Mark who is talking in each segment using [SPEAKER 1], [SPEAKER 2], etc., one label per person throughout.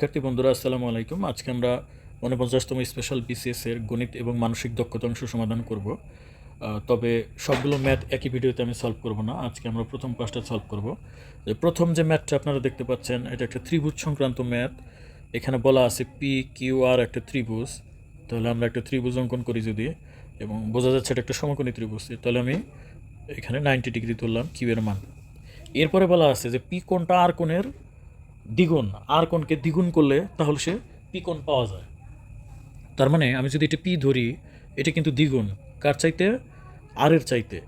[SPEAKER 1] শিক্ষার্থী বন্ধুরা, আসসালামু আলাইকুম। আজকে আমরা উনপঞ্চাশতম স্পেশাল বিসিএস এর গণিত এবং মানসিক দক্ষতা অংশ সমাধান করব। তবে সবগুলো ম্যাথ একই ভিডিওতে আমি সলভ করব না। আজকে আমরা প্রথম পাঁচটা সলভ করব। প্রথম যে ম্যাথটা আপনারা দেখতে পাচ্ছেন, এটা একটা ত্রিভুজ সংক্রান্ত ম্যাথ। এখানে বলা আছে পি, কিউ, আর একটা ত্রিভুজ। তাহলে আমরা একটা ত্রিভুজ অঙ্কন করি যদি, এবং বোঝা যাচ্ছে এটা একটা সমকোণী ত্রিভুজ। তাহলে আমি এখানে নাইনটি ডিগ্রি তুললাম কিউ এর মান। এরপরে বলা আছে যে পি কোণটা আর কোণের? দ্বিগুণ, আর কোনকে দ্বিগুণ করলে তাহলে সে পি কোণ পাওয়া যায়। তার মানে আমি যদি এটা পি ধরি, এটা কিন্তু দ্বিগুণ। কার চাইতে? আর এর চাইতে।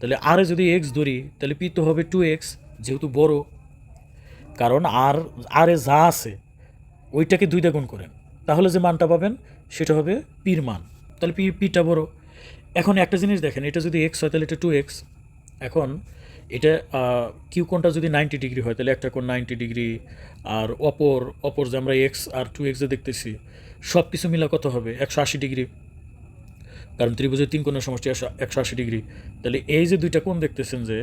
[SPEAKER 1] তাহলে আর যদি এক্স ধরি, তাহলে পি তো হবে টু এক্স যেহেতু বড়। কারণ আর আর যা আছে, ওইটাকে দুইটা গুণ করেন। তাহলে যে মানটা পাবেন, সেটা হবে পির মান। তাহলে পি পিটা বড়। এখন একটা জিনিস দেখেন, এটা যদি এক্স হয়, তাহলে এটা টু এক্স এখন এটা কিউ কোণটা যদি নাইনটি ডিগ্রি হয়, তাহলে একটা কোণ নাইনটি ডিগ্রি আর অপর অপর যে আমরা এক্স আর টু এক্সে দেখতেছি সব কিছু মিলা কত হবে? একশো আশি ডিগ্রি কারণ ত্রিভুজের তিন কোণের সমষ্টি একশো একশো আশি ডিগ্রি তাহলে এই যে দুইটা কোণ দেখতেছেন যে,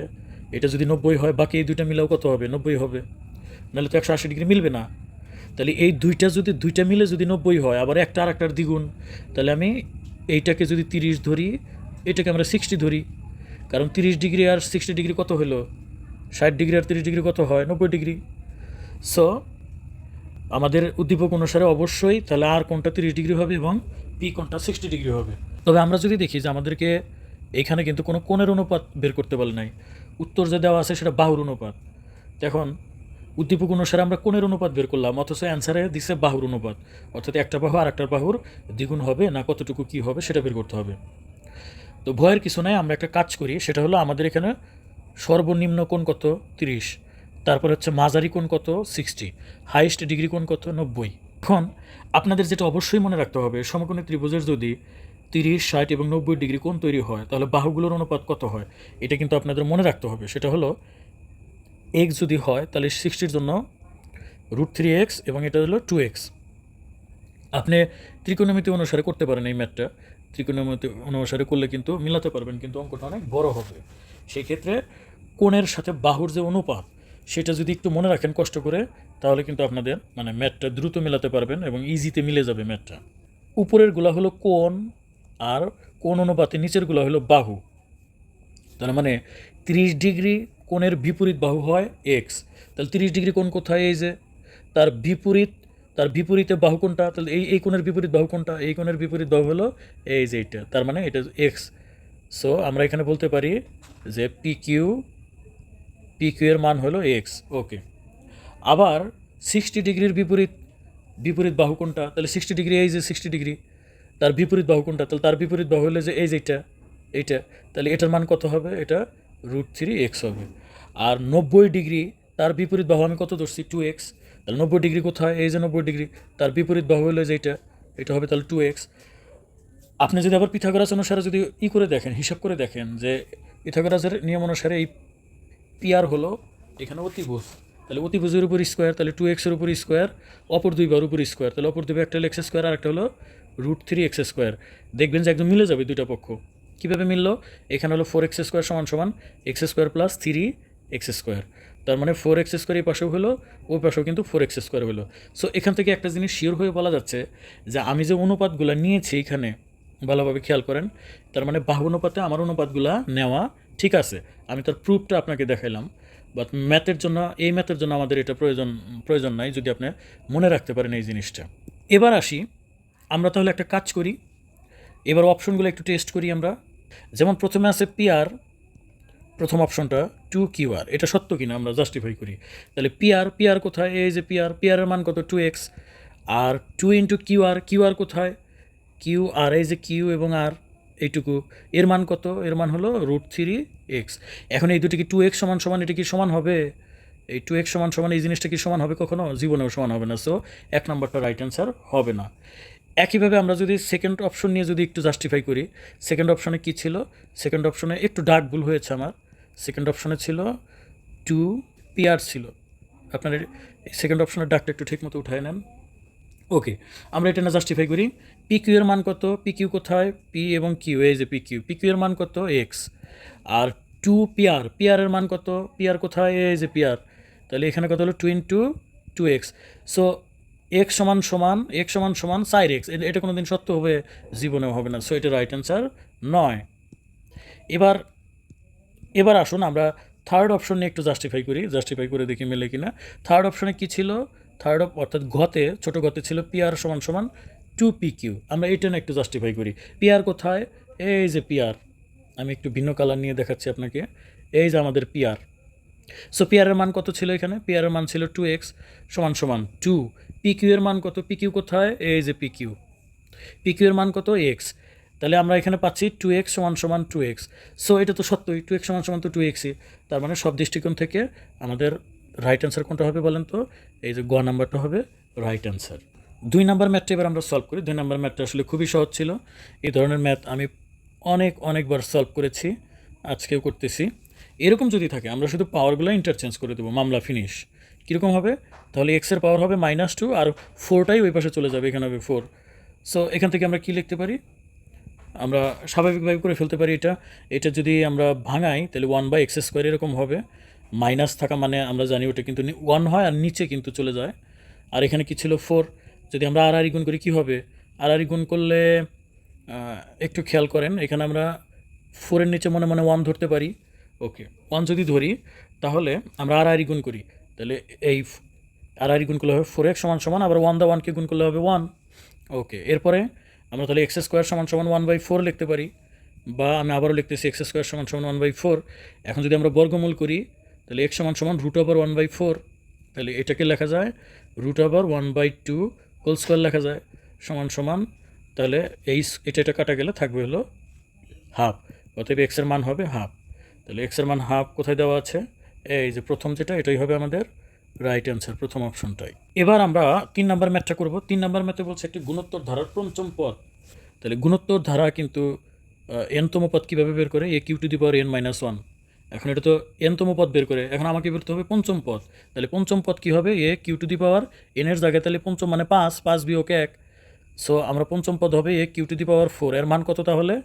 [SPEAKER 1] এটা যদি নব্বই হয়, বাকি এই দুইটা মিলাও কত হবে? নব্বই হবে। নাহলে তো একশো আশি ডিগ্রি মিলবে না। তাহলে এই দুইটা যদি, দুইটা মিলে যদি নব্বই হয়, আবার একটা আর একটার দ্বিগুণ, তাহলে আমি এইটাকে যদি তিরিশ ধরি, এটাকে আমরা সিক্সটি ধরি। কারণ তিরিশ ডিগ্রি আর সিক্সটি ডিগ্রি কত হলো ষাট ডিগ্রি আর তিরিশ ডিগ্রি কত হয়? নব্বই ডিগ্রি। সো আমাদের উদ্দীপক অনুসারে অবশ্যই তাহলে আর কোনটা তিরিশ ডিগ্রি হবে এবং পি কোনটা সিক্সটি ডিগ্রি হবে? তবে আমরা যদি দেখি যে আমাদেরকে এখানে কিন্তু কোনো কোণের অনুপাত বের করতে বলে নাই। উত্তর যে দেওয়া আছে সেটা বাহুর অনুপাত। এখন উদ্দীপক অনুসারে আমরা কোণের অনুপাত বের করলাম, অথচ অ্যান্সারে দিছে বাহুর অনুপাত। অর্থাৎ একটা বাহু আর একটা বাহুর দ্বিগুণ হবে না কতটুকু কী হবে সেটা বের করতে হবে। তো ভয়ের কিছু নাই, আমরা একটা কাজ করি, সেটা হলো আমাদের এখানে সর্বনিম্ন কোণ কত? তিরিশ। তারপর হচ্ছে মাঝারি কোণ কত? সিক্সটি। হাইয়েস্ট ডিগ্রি কোণ কত? নব্বই। এখন আপনাদের যেটা অবশ্যই মনে রাখতে হবে, সমকোণী ত্রিভুজের যদি তিরিশ, ষাট এবং নব্বই ডিগ্রি কোণ তৈরি হয়, তাহলে বাহুগুলোর অনুপাত কত হয়? এটা কিন্তু আপনাদের মনে রাখতে হবে। সেটা হলো এক্স যদি হয়, তাহলে সিক্সটির জন্য রুট থ্রি এক্স এবং এটা হলো টু এক্স। আপনি ত্রিকোণমিতি অনুসারে করতে পারেন এই ম্যাথটা। ত্রিকোণমিতি অনুসারে করলে কিন্তু মিলাতে পারবেন, কিন্তু অঙ্কটা অনেক বড় হবে। সেই ক্ষেত্রে কোণের সাথে বাহুর যে অনুপাত, সেটা যদি একটু মনে রাখেন কষ্ট করে, তাহলে কিন্তু আপনাদের মানে ম্যাটটা দ্রুত মেলাতে পারবেন এবং ইজিতে মিলে যাবে ম্যাটটা উপরেরগুলা হলো কোণ আর কোণ অনুপাতে নিচেরগুলা হলো বাহু। তার মানে তিরিশ ডিগ্রি কোণের বিপরীত বাহু হয় এক্স তাহলে তিরিশ ডিগ্রি কোণ কোথায় এই যে? তার বিপরীত তার বিপরীতে বাহু কোণটা তাহলে এই এই কোণের বিপরীত বাহু কোণটা এই কোণের বিপরীত বাহু হলো এই যে এইটা তার মানে এটা এক্স সো আমরা এখানে বলতে পারি যে পি কিউ পি কিউ এর মান হলো এক্স ওকে আবার সিক্সটি ডিগ্রির বিপরীত বিপরীত বাহু কোণটা তাহলে সিক্সটি ডিগ্রি এই যে সিক্সটি ডিগ্রি তার বিপরীত বাহু কোণটা তাহলে তার বিপরীত বাহু হলো যে এই যে এইটা এইটা। তাহলে এটার মান কত হবে? এটা রুট থ্রি এক্স হবে। আর নব্বই ডিগ্রি তার বিপরীত বাহু আমি কত ধরছি? টু এক্স তাহলে নব্বই ডিগ্রি কোথায়? এই যে নব্বই ডিগ্রি, তার বিপরীত বাহু হলো যে এটা হবে তাহলে টু এক্স আপনি যদি আবার পিথাগোরাস অনুসারে যদি ই করে দেখেন, হিসাব করে দেখেন যে পিথাগোরাসের নিয়ম অনুসারে এই পিআর হলো এখানে অতিভুজ। তাহলে অতিভুজের উপর স্কোয়ার তাহলে টু এক্সের উপর স্কোয়ার অপর দুই বার উপর স্কোয়ার তাহলে অপর দুই একটা হলো এক্স স্কোয়ার আর একটা হলো রুট থ্রি এক্স স্কোয়ার দেখবেন যে একদম মিলে যাবে দুইটা পক্ষ। কীভাবে মিললো? এখানে হলো ফোর এক্স স্কোয়ার সমান সমান X square plus three X square তার মানে ফোর এক্স স্কোয়ার এই পাশেও হলো, ওই পাশেও কিন্তু ফোর এক্স স্কোয়ার হলো। সো এখান থেকে একটা জিনিস শিওর হয়ে বলা যাচ্ছে যে আমি যে অনুপাতগুলো নিয়েছি এখানে, ভালোভাবে খেয়াল করেন, তার মানে বাহু অনুপাতে আমার অনুপাতগুলো নেওয়া ঠিক আছে। আমি তার প্রুফটা আপনাকে দেখাইলাম বাট ম্যাথের জন্য, এই ম্যাথের জন্য আমাদের এটা প্রয়োজন প্রয়োজন নাই যদি আপনি মনে রাখতে পারেন এই জিনিসটা। এবার আসি, আমরা তাহলে একটা কাজ করি, এবার অপশনগুলো একটু টেস্ট করি আমরা। যেমন প্রথমে আছে পিআর প্রথম অপশনটা টু কিউআর এটা সত্য কিনা আমরা জাস্টিফাই করি। তাহলে পিআর পিআর কোথায়? এই যে পিআর পিআরের মান কত? Two X R two into QR QR কোথায়? কিউ আর এই যে কিউ এবং আর এইটুকু। এর মান কত? এর মান হলো রুট থ্রি এক্স এখন এই দুটি কি টু এক্স সমান সমান? এটা কি সমান হবে? এই টু এক্স সমান সমান এই জিনিসটা কি সমান হবে কখনো? জীবনেও সমান হবে না। সো এক নম্বরটা রাইট অ্যান্সার হবে না। একইভাবে আমরা যদি সেকেন্ড অপশন নিয়ে যদি একটু জাস্টিফাই করি সেকেন্ড অপশনে কি ছিল? সেকেন্ড অপশনে একটু ডার্ক ভুল হয়েছে আমার। সেকেন্ড অপশনে ছিল টু পিআর ছিল। আপনার সেকেন্ড অপশনের ডাকটা একটু ঠিক মতো উঠায় নেন। ওকে আমরা এটা না জাস্টিফাই করি। পি কিউ এর মান কত? পি কিউ কোথায়? পি এবং কিউ এই যে পি কিউ পি কিউ এর মান কত? X R two PR PR এর মান কত? পিআর কোথায়? এই যে পিআর তাহলে এখানে কত হলো? Two into two X so X সমান সমান এক্স সমান সমান সাইর এক্স এটা কোনো দিন সত্য হবে? জীবনেও হবে না। সো এটা রাইট অ্যান্সার নয়। এবার এবার আসুন আমরা থার্ড অপশন নিয়ে একটু জাস্টিফাই করি। জাস্টিফাই করে দেখি মেলে কিনা। থার্ড অপশনে কী ছিল? থার্ড অপ অর্থাৎ ঘতে ছোট ঘতে ছিল পিআর সমান সমান টু পি কিউ আমরা এটা নিয়ে একটু জাস্টিফাই করি। পিআর কোথায়? এই যে পিআর আমি একটু ভিন্ন কালার নিয়ে দেখাচ্ছি আপনাকে। এই যে আমাদের পিআর সো পিআরের মান কত ছিল এখানে? পিআরের মান ছিল টু এক্স সমান সমান টু পিকিউ এর মান কত? পিকিউ কোথায়? এই যে পিকিউ পিকিউ এর মান কত? এক্স তাহলে আমরা এখানে পাচ্ছি টু এক্স সমান সমান টু এক্স সো এটা তো সত্যই টু এক্স সমান সমান তো টু এক্সই তার মানে সব দৃষ্টিকোণ থেকে আমাদের রাইট অ্যান্সার কোনটা হবে বলেন তো? এই যে গ নাম্বারটা হবে রাইট অ্যান্সার দুই নাম্বার ম্যাথটা এবার আমরা সলভ করি। দুই নাম্বার ম্যাথটা আসলে খুবই সহজ ছিল। এই ধরনের ম্যাথ আমি অনেক, অনেকবার সলভ করেছি, আজকেও করতেছি। এরকম যদি থাকে, আমরা শুধু পাওয়ারগুলো ইন্টারচেঞ্জ করে দেবো, মামলা ফিনিশ কীরকম হবে? তাহলে এক্সের পাওয়ার হবে মাইনাস টু আর ফোরটাই ওই পাশে চলে যাবে, এখানে হবে ফোর সো এখান থেকে আমরা কী লিখতে পারি? আমরা স্বাভাবিকভাবে করে ফেলতে পারি এটা। এটা যদি আমরা ভাঙাই, তাহলে ওয়ান বাই এক্স স্কোয়ার এরকম হবে। মাইনাস থাকা মানে আমরা জানি ওটা কিন্তু ওয়ান হয় আর নিচে কিন্তু চলে যায়। আর এখানে কি ছিল? ফোর যদি আমরা আর গুণ করি, কী হবে? আর গুণ করলে একটু খেয়াল করেন, এখানে আমরা ফোরের নিচে মনে মনে ওয়ান ধরতে পারি। ওকে ওয়ান যদি ধরি, তাহলে আমরা আর আর গুণ করি। তাহলে এই আর গুণ করলে হবে ফোর এক্স সমান সমান, আবার ওয়ান দা ওয়ানকে গুণ করলে হবে ওয়ান ওকে এরপরে আমরা তাহলে এক্স স্কোয়ার সমান সমান ওয়ান বাই ফোর লিখতে পারি, বা আমি আবারও লিখতেছি এক্স স্কোয়ার সমান সমান ওয়ান বাই ফোর এখন যদি আমরা বর্গমূল করি, তাহলে এক্স সমান সমান root over one by four তাহলে এটাকে লেখা যায় root over one by two whole square লেখা যায়, সমান সমান। তাহলে এই এটা এটা কাটা গেলে থাকবে হলো হাফ অতএব এক্সের মান হবে হাফ তাহলে এক্সের মান হাফ কোথায় দেওয়া আছে? এই যে প্রথম যেটা, এটাই হবে আমাদের রাইট অ্যান্সার প্রথম অপশনটাই এবার আমরা তিন নাম্বার ম্যাথটা করব। তিন নাম্বার ম্যাথে বলছে একটি গুণোত্তর ধারার পঞ্চম পদ। তাহলে গুণোত্তর ধারা কিন্তু এনতম পদ কীভাবে বের করে? A Q to the power N minus one এখন এটা তো এনতম পদ বের করে। এখন আমাকে বেরোতে হবে পঞ্চম পদ। তাহলে পঞ্চম পদ কী হবে? এ কিউ টু দি পাওয়ার এনের জায়গায় তাহলে পঞ্চম মানে পাঁচ পাঁচ বিয়োগ এক। সো আমরা পঞ্চম পদ হবে A Q to the power four এর মান কত তাহলে?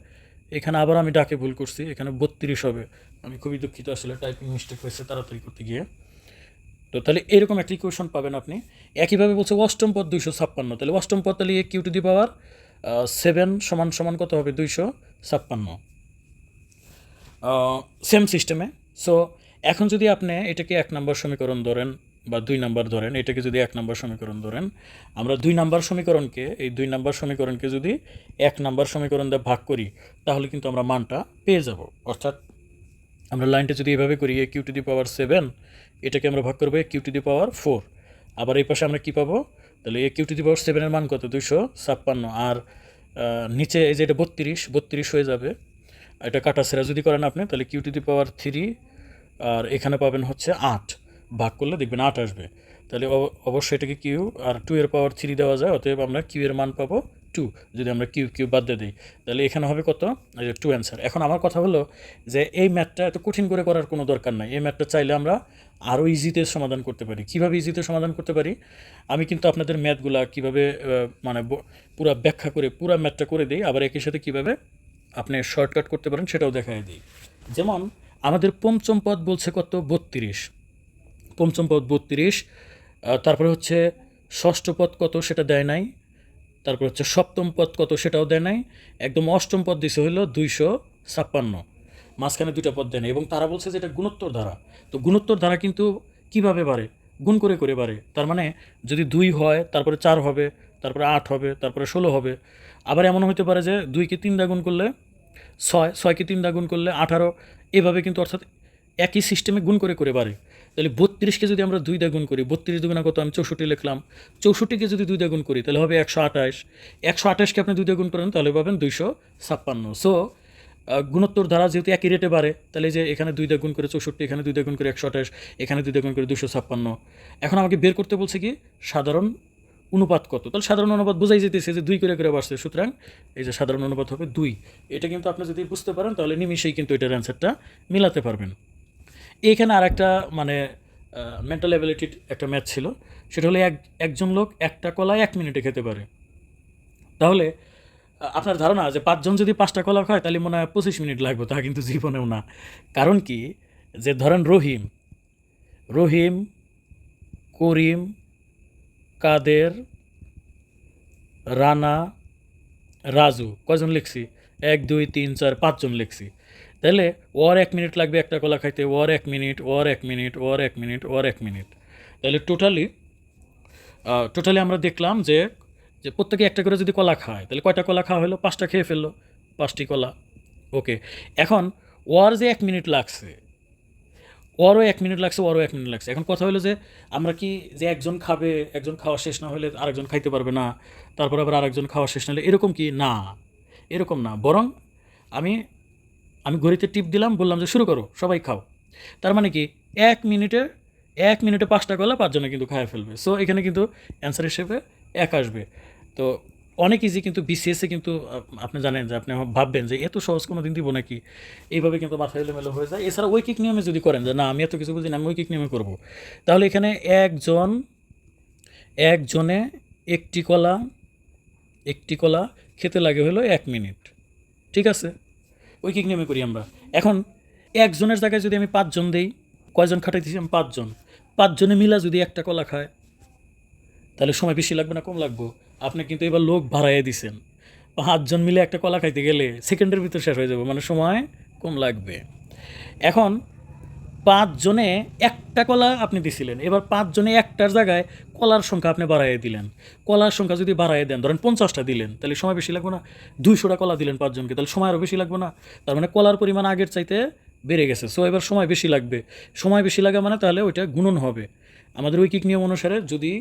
[SPEAKER 1] এখানে আবার আমি ডাকে ভুল করছি, এখানে বত্রিশ হবে। আমি খুবই দুঃখিত, আসলে টাইপিং মিস্টেক হয়েছে তাড়াতাড়ি করতে গিয়ে। তো তাহলে এরকম একটি ইকুয়েশন পাবেন আপনি। একইভাবে বলছে অষ্টম পদ দুইশো ছাপ্পান্ন, তাহলে অষ্টম পদ তাহলে Q to the power seven সমান সমান কত হবে? দুইশো ছাপ্পান্ন। সেম সিস্টেমে সো এখন যদি আপনি এটাকে এক নম্বর সমীকরণ ধরেন বা দুই নাম্বার ধরেন, এটাকে যদি এক নাম্বার সমীকরণ ধরেন, আমরা দুই নাম্বার সমীকরণকে, এই দুই নাম্বার সমীকরণকে যদি এক নাম্বার সমীকরণ দিয়ে ভাগ করি, তাহলে কিন্তু আমরা মানটা পেয়ে যাব। অর্থাৎ আমরা লাইনটা যদি এভাবে করি A Q to the power seven এটাকে আমরা ভাগ করব A Q to the power four আবার এই পাশে আমরা কী পাবো? তাহলে এ কিউ টু দি পাওয়ার সেভেনের মান কত? দুইশো ছাপ্পান্ন। আর নিচে এই যে এটা বত্রিশ বত্রিশ হয়ে যাবে। এটা কাটা সেরা যদি করেন আপনি, তাহলে Q to the power three আর এখানে পাবেন হচ্ছে আট। ভাগ করলে দেখবেন আট আসবে। তাহলে অবশ্যই এটাকে কিউ আর টু এর পাওয়ার থ্রি দেওয়া যায়, অতএব আমরা কিউ এর মান পাবো টু যদি আমরা কিউ কিউ বাদ দিয়ে দিই। তাহলে এখানে হবে কত? টু অ্যান্সার এখন আমার কথা হলো যে এই ম্যাথটা এত কঠিন করে করার কোনো দরকার নাই। এই ম্যাথটা চাইলে আমরা আরও ইজিতে সমাধান করতে পারি। কীভাবে ইজিতে সমাধান করতে পারি? আমি কিন্তু আপনাদের ম্যাথগুলা কীভাবে মানে পুরা ব্যাখ্যা করে, পুরা ম্যাথটা করে দিই। আবার একই সাথে কীভাবে আপনি শর্টকাট করতে পারেন সেটাও দেখাই দিই। যেমন আমাদের পঞ্চম পদ বলছে কত? বত্রিশ। পঞ্চম পদ বত্রিশ তারপরে হচ্ছে ষষ্ঠ পদ কত সেটা দেয় নাই, তারপর হচ্ছে সপ্তম পদ কত সেটাও দেয় নাই, একদম অষ্টম পদ দিছে হলো দুইশো ছাপ্পান্ন। মাঝখানে দুইটা পদ দেয় এবং তারা বলছে যে এটা গুণোত্তর ধারা। তো গুণোত্তর ধারা কিন্তু কীভাবে বাড়ে? গুণ করে করে বাড়ে। তার মানে যদি দুই হয়, তারপরে চার হবে, তারপরে আট হবে, তারপরে ষোলো হবে। আবার এমন হতে পারে যে দুইকে তিন দা গুণ করলে ছয়, ছয়কে তিন দা গুণ করলে আঠারো। এভাবে কিন্তু অর্থাৎ একই সিস্টেমে গুণ করে করে বাড়ে। তাহলে বত্রিশকে যদি আমরা দুই দ্বিগুণ করি, বত্রিশ দুগুণা কত? আমি চৌষট্টি লিখলাম। চৌষট্টিকে যদি দুই দ্বিগুণ করি, তাহলে হবে একশো আঠাশ। একশো আঠাশকে আপনি দুই দ্বিগুণ করেন, তাহলে পাবেন দুইশো ছাপ্পান্ন। সো গুণোত্তর ধারা যেহেতু একই রেটে বাড়ে, তাহলে যে এখানে দুই দ্বিগুণ করে চৌষট্টি, এখানে দুই দ্বিগুণ করে একশো আঠাশ, এখানে দুই দ্বিগুণ করে দুশো ছাপ্পান্ন। এখন আমাকে বের করতে বলছে কি, সাধারণ অনুপাত কত? তাহলে সাধারণ অনুপাত বোঝাই যেতেছে যে দুই করে করে বাড়ছে। সুতরাং এই যে সাধারণ অনুপাত হবে দুই। এটা কিন্তু আপনি যদি বুঝতে পারেন, তাহলে নিমিশেই কিন্তু এটার অ্যান্সারটা মিলাতে পারবেন। এইখানে আর একটা মানে মেন্টাল অ্যাবিলিটির একটা ম্যাচ ছিল। সেটা হলো এক, একজন লোক একটা কলা এক মিনিটে খেতে পারে। তাহলে আপনার ধারণা যে পাঁচজন যদি পাঁচটা কলা খায়, তাহলে মনে হয় পঁচিশ মিনিট লাগবে, তা কিন্তু জীবনেও না। কারণ কি? যে ধরেন রহিম রহিম, করিম, কাদের, রানা, রাজু কজন লিখছি? এক, দুই, তিন, চার, পাঁচজন লিখছি। তাহলে ওর এক মিনিট লাগবে একটা কলা খাইতে, ওর এক মিনিট, ওর এক মিনিট, ওর এক মিনিট, ওর এক মিনিট। তাহলে টোটালি টোটালি আমরা দেখলাম যে যে প্রত্যেকে একটা করে যদি কলা খায়, তাহলে কয়টা কলা খাওয়া হলো? পাঁচটা খেয়ে ফেলল, পাঁচটি কলা। ওকে, এখন ওর যে এক মিনিট লাগছে, ওরও এক মিনিট লাগছে, ওরও এক মিনিট লাগছে। এখন কথা হলো যে, আমরা কি যে একজন খাবে, একজন খাওয়া শেষ না হলে আরেকজন খাইতে পারবে না, তারপর আবার আরেকজন খাওয়া শেষ না হলে এরকম কি? না, এরকম না। বরং আমি আমি ঘড়িতে টিপ দিলাম, বললাম যে, শুরু করো, সবাই খাও। তার মানে কি, এক মিনিটে এক মিনিটে পাঁচটা কলা পাঁচজনে কিন্তু খায় ফেলবে। সো এখানে কিন্তু অ্যান্সার হিসেবে এক আসবে। তো, অনেক ইজি কিন্তু বিসিএসে কিন্তু আপনি জানেন যে, আপনি ভাববেন যে, এত সহজ কোনো দিন দিব নাকি? এইভাবে কিন্তু মাথা এলোমেলো হয়ে যায়। এছাড়া ঐকিক নিয়মে যদি করেন যে, না, আমি এত কিছু বুঝি না, আমি ঐকিক নিয়মে করব। তাহলে এখানে একজন, একজনে একটি কলা একটি কলা খেতে লাগে হলো এক মিনিট। ঠিক আছে? ঐকিক নিয়মে করি আমরা। এখন একজনের জায়গায় যদি আমি পাঁচজন দিই, কয়জন খাটাইতেছি আমি পাঁচজন। পাঁচজনে মিলা যদি একটা কলা খায়, তাহলে সময় বেশি লাগবে না, কম লাগবে। আপনি কিন্তু এবার লোক ভাড়াইয়া দিছেন। পাঁচজন মিলে একটা কলা খাইতে গেলে সেকেন্ডের ভিতর শেষ হয়ে যাবে মানে সময় কম লাগবে। এখন পাঁচজনে একটা কলা আপনি দিছিলেন। এবার পাঁচজনে একটার জায়গায় কলার সংখ্যা আপনি বাড়াইয়ে দিলেন। কলার সংখ্যা যদি বাড়াইয়ে দেন, ধরেন পঞ্চাশটা দিলেন, তাহলে সময় বেশি লাগবে না। দুইশোটা কলা দিলেন পাঁচজনকে, তাহলে সময় আরও বেশি লাগবে না। তার মানে কলার পরিমাণ আগের চাইতে বেড়ে গেছে। সো এবার সময় বেশি লাগবে। সময় বেশি লাগা মানে তাহলে ওইটা গুণন হবে। আমাদের ঐকিক নিয়ম অনুসারে যদি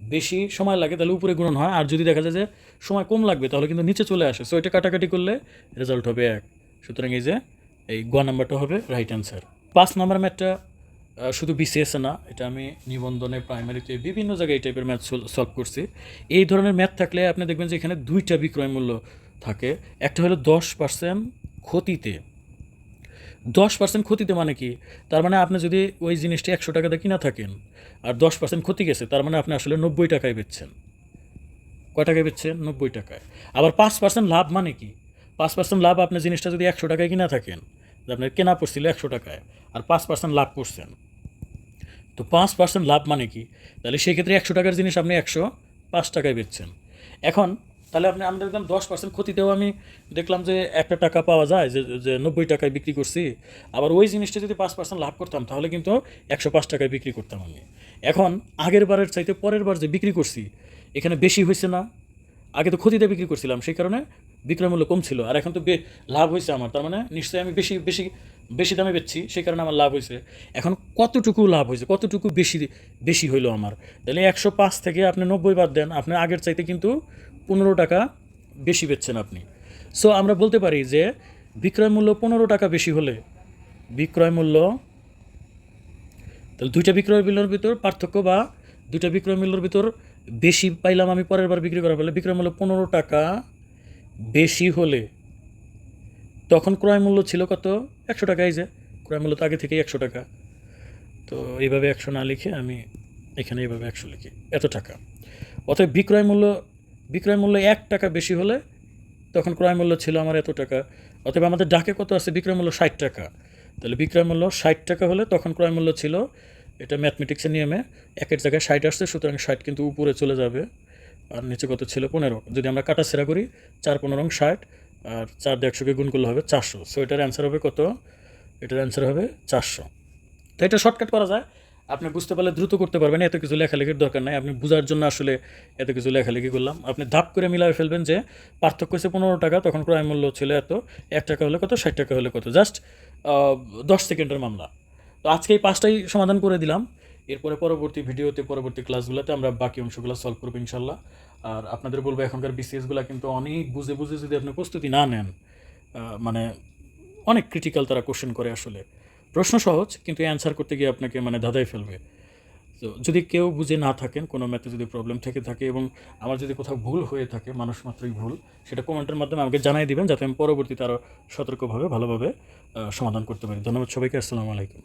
[SPEAKER 1] বেশি সময় লাগে, তাহলে উপরে গুণন হয়। আর যদি দেখা যায় যে সময় কম লাগবে, তাহলে কিন্তু নিচে চলে আসে। সো এটা কাটাকাটি করলে রেজাল্ট হবে এক। সুতরাং এই যে, এই গ নাম্বারটা হবে রাইট অ্যান্সার পাঁচ নাম্বার ম্যাথটা শুধু বিসিএস না, এটা আমি নিবন্ধনে প্রাইমারিতে বিভিন্ন জায়গায় এই টাইপের ম্যাথ সলভ করছি। এই ধরনের ম্যাথ থাকলে আপনি দেখবেন যে এখানে দুইটা বিক্রয় মূল্য থাকে। একটা হলো দশ পার্সেন্ট ক্ষতিতে। দশ পার্সেন্ট ক্ষতিতে মানে কি? তার মানে আপনি যদি ওই জিনিসটি একশো টাকাতে কিনা থাকেন, আর দশ পার্সেন্ট ক্ষতি গেছে, তার মানে আপনি আসলে নব্বই টাকায় বেচছেন। কয় টাকায় বেচছেন? নব্বই টাকায়। আবার পাঁচ পার্সেন্ট লাভ মানে কি? পাঁচ পার্সেন্ট লাভ আপনি জিনিসটা যদি একশো টাকায় কিনা থাকেন যে আপনার কেনা পড়ছিল একশো টাকায় আর পাঁচ পার্সেন্ট লাভ করছেন। তো পাঁচ পার্সেন্ট লাভ মানে কি? তাহলে সেই ক্ষেত্রে একশো টাকার জিনিস আপনি একশো পাঁচ টাকায় বেচছেন। এখন তাহলে আপনি আমরা দেখলাম দশ পার্সেন্ট ক্ষতিতেও আমি দেখলাম যে একটা টাকা পাওয়া যায় যে যে নব্বই টাকায় বিক্রি করছি, আবার ওই জিনিসটা যদি পাঁচ পার্সেন্ট লাভ করতাম তাহলে কিন্তু একশো পাঁচ টাকায় বিক্রি করতাম আমি। এখন আগের বারের চাইতে পরের বার যে বিক্রি করছি, এখানে বেশি হয়েছে না। আগে তো ক্ষতিতে বিক্রি করছিলাম, সেই কারণে বিক্রয় মূল্য কম ছিল আর এখন তো লাভ হয়েছে আমার। তার মানে নিশ্চয়ই আমি বেশি বেশি বেশি দামে বেচছি, সেই কারণে আমার লাভ হয়েছে। এখন কতটুকু লাভ হয়েছে? কতটুকু বেশি বেশি হইল আমার? তাহলে একশো পাঁচ থেকে আপনি নব্বই বাদ দেন, আপনি আগের চাইতে কিন্তু পনেরো টাকা বেশি বেচছেন আপনি। সো আমরা বলতে পারি যে বিক্রয় মূল্য পনেরো টাকা বেশি হলে বিক্রয় মূল্য তাহলে দুইটা বিক্রয় মূল্যের ভিতর পার্থক্য বা দুইটা বিক্রয় মূল্যের ভিতর বেশি পাইলাম আমি পরের বার বিক্রি করা ফেলে বিক্রয় মূল্য পনেরো টাকা বেশি হলে তখন ক্রয় মূল্য ছিল কত? একশো টাকাই যে, ক্রয় মূল্য তো আগে থেকেই একশো টাকা। তো এইভাবে একশো না লিখে আমি এখানে এইভাবে একশো লিখি, এত টাকা। অতএব বিক্রয় মূল্য বিক্রয় মূল্য এক টাকা বেশি হলে তখন ক্রয় মূল্য ছিল আমার এত টাকা। অতএব আমাদের ডাকে কত আছে? বিক্রয় মূল্য ষাট টাকা। তাহলে বিক্রয় মূল্য ষাট টাকা হলে তখন ক্রয় মূল্য ছিল, এটা ম্যাথমেটিক্সের নিয়মে, একের জায়গায় ষাট আসছে, সুতরাং ষাট কিন্তু উপরে চলে যাবে। আর নিচে কত ছিল? পনেরো। যদি আমরা কাটা সেরা করি, চার পনেরো ষাট, আর চার দিয়ে একশোকে গুণ করলে হবে চারশো। সো এটার অ্যান্সার হবে কত? এটার অ্যান্সার হবে চারশো। তো এটা শর্টকাট করা যায়। আপনি বুঝতে পারলে দ্রুত করতে পারবেন, এত কিছু লেখালেখির দরকার নাই। আপনি বোঝার জন্য আসলে এত কিছু লেখালেখি করলাম। আপনি ধাপ করে মিলাবে ফেলবেন যে, পার্থক্য হচ্ছে পনেরো টাকা, তখন ক্রয় মূল্য ছিল এত। এক টাকা হলে কত, ষাট টাকা হলে কত? জাস্ট দশ সেকেন্ডের মামলা। তো আজকে এই পাঁচটাই সমাধান করে দিলাম। এরপরে পরবর্তী ভিডিওতে, পরবর্তী ক্লাসগুলোতে আমরা বাকি অংশগুলো সলভ করব ইনশাল্লাহ। আর আপনাদের বলব, এখনকার বিসিএসগুলো কিন্তু অনেক বুঝে বুঝে যদি আপনি প্রস্তুতি না নেন মানে অনেক ক্রিটিক্যাল তারা কোশ্চেন করে আসলে। প্রশ্ন সহজ, কিন্তু অ্যান্সার করতে গিয়ে আপনাকে মানে ধাঁধায় ফেলবে। তো যদি কেউ বুঝে না থাকেন, কোনো ম্যাথে যদি প্রবলেম থেকে থাকে এবং আমার যদি কোথাও ভুল হয়ে থাকে, মানুষ মাত্রই ভুল, সেটা কমেন্টের মাধ্যমে আমাকে জানাই দিবেন, যাতে আমি পরবর্তীতে আরও সতর্কভাবে, ভালোভাবে সমাধান করতে পারি। ধন্যবাদ সবাইকে, আসসালামু আলাইকুম।